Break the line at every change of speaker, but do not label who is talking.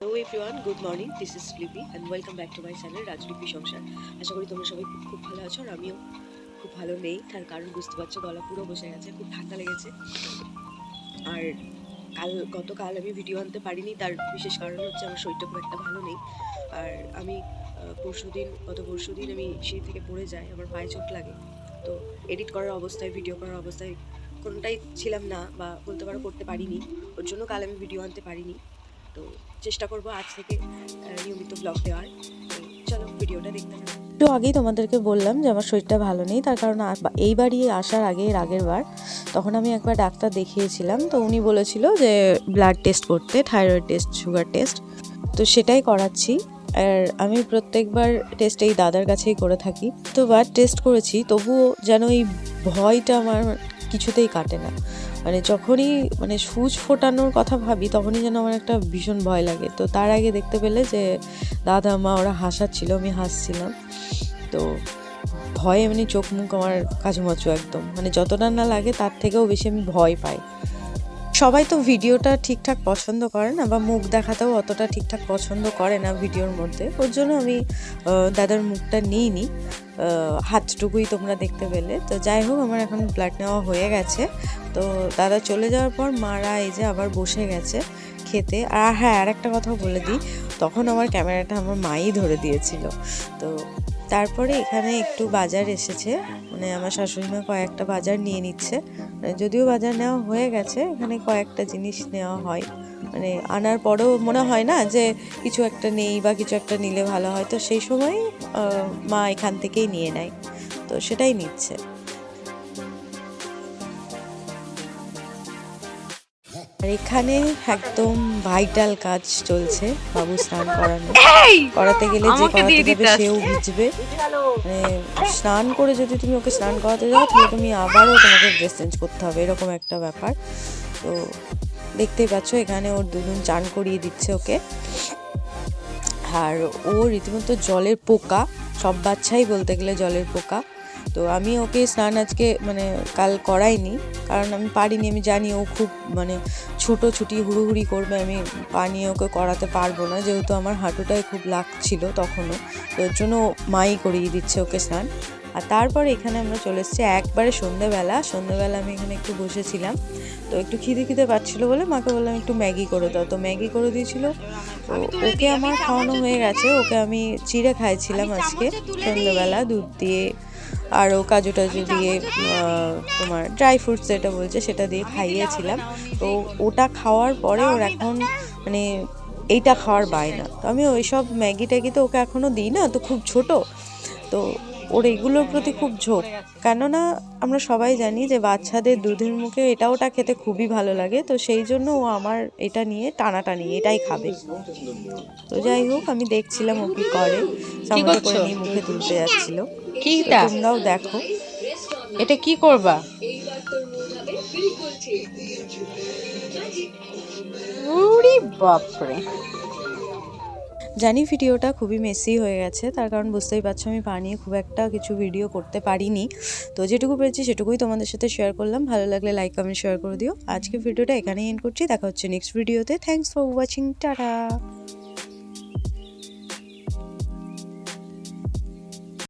Hello everyone good morning this is Lipi and welcome back to my channel Rajlipi সংসার আশা করি তোমরা সবাই খুব খুব ভালো আছো, আর আমিও খুব ভালো নেই। তার কারণ বুঝতে পারছ, গলা পুরো বসে গেছে, খুব ঠান্ডা লেগেছে। আর কাল গতকাল আমি ভিডিও আনতে পারিনি, তার বিশেষ কারণ হচ্ছে আমার শরীরটা খুব একটা ভালো নেই। আর আমি পরশু দিন গত পরশু দিন আমি সিঁড়ি থেকে পড়ে যাই, আমার পায়ে চোট লাগে। তো এডিট করার অবস্থায় ভিডিও করার অবস্থায় কোনোটাই ছিলাম না, বা বলতে পারো করতে পারিনি। ওর জন্য কাল আমি ভিডিও আনতে পারিনি। তো চেষ্টা করব আজ থেকে নিয়মিত ব্লগ দেওয়ার। চলো ভিডিওটা দেখতে থাকো।
একটু আগেই তোমাদেরকে বললাম যে আমার শরীরটা ভালো নেই, তার কারণ এই বাড়ি আসার আগে, এর আগের বার, তখন আমি একবার ডাক্তার দেখিয়েছিলাম, তো উনি বলেছিল যে ব্লাড টেস্ট করতে থাইরয়েড টেস্ট সুগার টেস্ট তো সেটাই করাচ্ছি। আর আমি প্রত্যেকবার টেস্ট এই দাদার কাছেই করে থাকি। তো বার টেস্ট করেছি, তবুও যেন এই ভয়টা আমার কিছুতেই কাটে না। মানে যখনই মানে সুচ ফোটানোর কথা ভাবি, তখনই যেন আমার একটা ভীষণ ভয় লাগে। তো তার আগে দেখতে পেলে যে, দাদা, মা ওরা হাসাচ্ছিল, আমি হাসছিলাম। তো ভয়ে এমনি চোখ মুখ আমার কাচুমাচু একদম। মানে যতটা না লাগে তার থেকেও বেশি আমি ভয় পাই। সবাই তো ভিডিওটা ঠিকঠাক পছন্দ করে না বা মুখ দেখাতেও অতটা ঠিকঠাক পছন্দ করে না ভিডিওর মধ্যে। ওর জন্য আমি দাদার মুখটা নিইনি। হাতটুকুই তোমরা দেখতে পেলে। তো যাই হোক, আমার এখন ব্লাড নেওয়া হয়ে গেছে। তো দাদা চলে যাওয়ার পর মারা এই যে আবার বসে গেছে খেতে। আর হ্যাঁ আর একটা কথা বলে দিই, তখন আমার ক্যামেরাটা আমার মাই ধরে দিয়েছিল। তো তারপরে এখানে একটু বাজার এসেছে। মানে আমার শাশুড়িমা কয়েকটা বাজার নিয়ে নিচ্ছে। মানে যদিও বাজার নেওয়া হয়ে গেছে, এখানে কয়েকটা জিনিস নেওয়া হয়। মানে আনার পরেও মনে হয় না যে কিছু একটা নেই বা কিছু একটা নিলে ভালো হয়। তো সেই সময় মা এখান থেকেই নিয়ে নেয়। তো সেটাই নিচ্ছে। আর এখানে একদম ভাইটাল কাজ চলছে বাবু স্নান করানো করাতে গেলে যে করাতে যাবে সেও ভিজবে। মানে স্নান করে যদি তুমি ওকে স্নান করাতে যাও তাহলে তুমি আবারও তোমাকে ড্রেস চেঞ্জ করতে হবে এরকম একটা ব্যাপার। তো দেখতেই পাচ্ছ এখানে ওর দুজন চান করিয়ে দিচ্ছে ওকে। আর ও রীতিমতো জলের পোকা সব বাচ্চাই বলতে গেলে জলের পোকা। তো আমি ওকে স্নান আজকে মানে কাল করাইনি, কারণ আমি পারিনি, আমি জানি ও খুব মানে ছোটো ছুটি, হুড়ুহুড়ি করবে, আমি পানি ওকে করাতে পারব না, যেহেতু আমার হাঁটুটাই খুব লাগছিল তখনও, তো ওর জন্য মাই করিয়ে দিচ্ছে ওকে স্নান। আর তারপর এখানে আমরা চলে এসেছি একবারে সন্ধেবেলা সন্ধেবেলা আমি এখানে একটু বসেছিলাম, তো একটু খিদে খিদে পাচ্ছিলো বলে মাকে বললাম একটু ম্যাগি করে দাও, তো ম্যাগি করে দিয়েছিল, তো ওকে আমার খাওয়ানো হয়ে গেছে, ওকে আমি চিড়ে খাইছিলাম আজকে, সন্ধ্যেবেলা দুধ দিয়ে আরও কাজু টাজু দিয়ে তোমার ড্রাই ফ্রুটস যেটা বলছে সেটা দিয়ে খাইয়েছিলাম। তো ওটা খাওয়ার পরে ওর এখন মানে এইটা খাওয়ার বায় না তো আমি ওইসব ম্যাগি ট্যাগি তো ওকে এখনও দিই না, তো খুব ছোট। তো ওর এগুলোর প্রতি খুব ঝোঁক। কেননা আমরা সবাই জানি যে বাচ্চাদের দুধের মুখে এটা ওটা খেতে খুবই ভালো লাগে তো সেই জন্য ও আমার এটা নিয়ে টানাটানি এটাই খাবে। তো যাই হোক আমি দেখছিলাম ও কি করে। নিয়ে মুখে তুলতে যাচ্ছিল।
কি তা?
তোমরাও দেখো।
এটা কি করবা? ওরে বাপরে।
জানি ভিডিওটা খুবই মেসি হয়ে গেছে, তার কারণ বুঝতেই পারছ আমি পা নিয়ে খুব একটা কিছু ভিডিও করতে পারিনি। তো যেটুকু পেরেছি সেটুকুই তোমাদের সাথে শেয়ার করলাম, ভালো লাগলে লাইক কমেন্ট শেয়ার করে দিও। আজকে ভিডিওটা এখানেই এন্ড করছি, দেখা হচ্ছে নেক্সট ভিডিওতে থ্যাংকস ফর ওয়াচিং টাটা!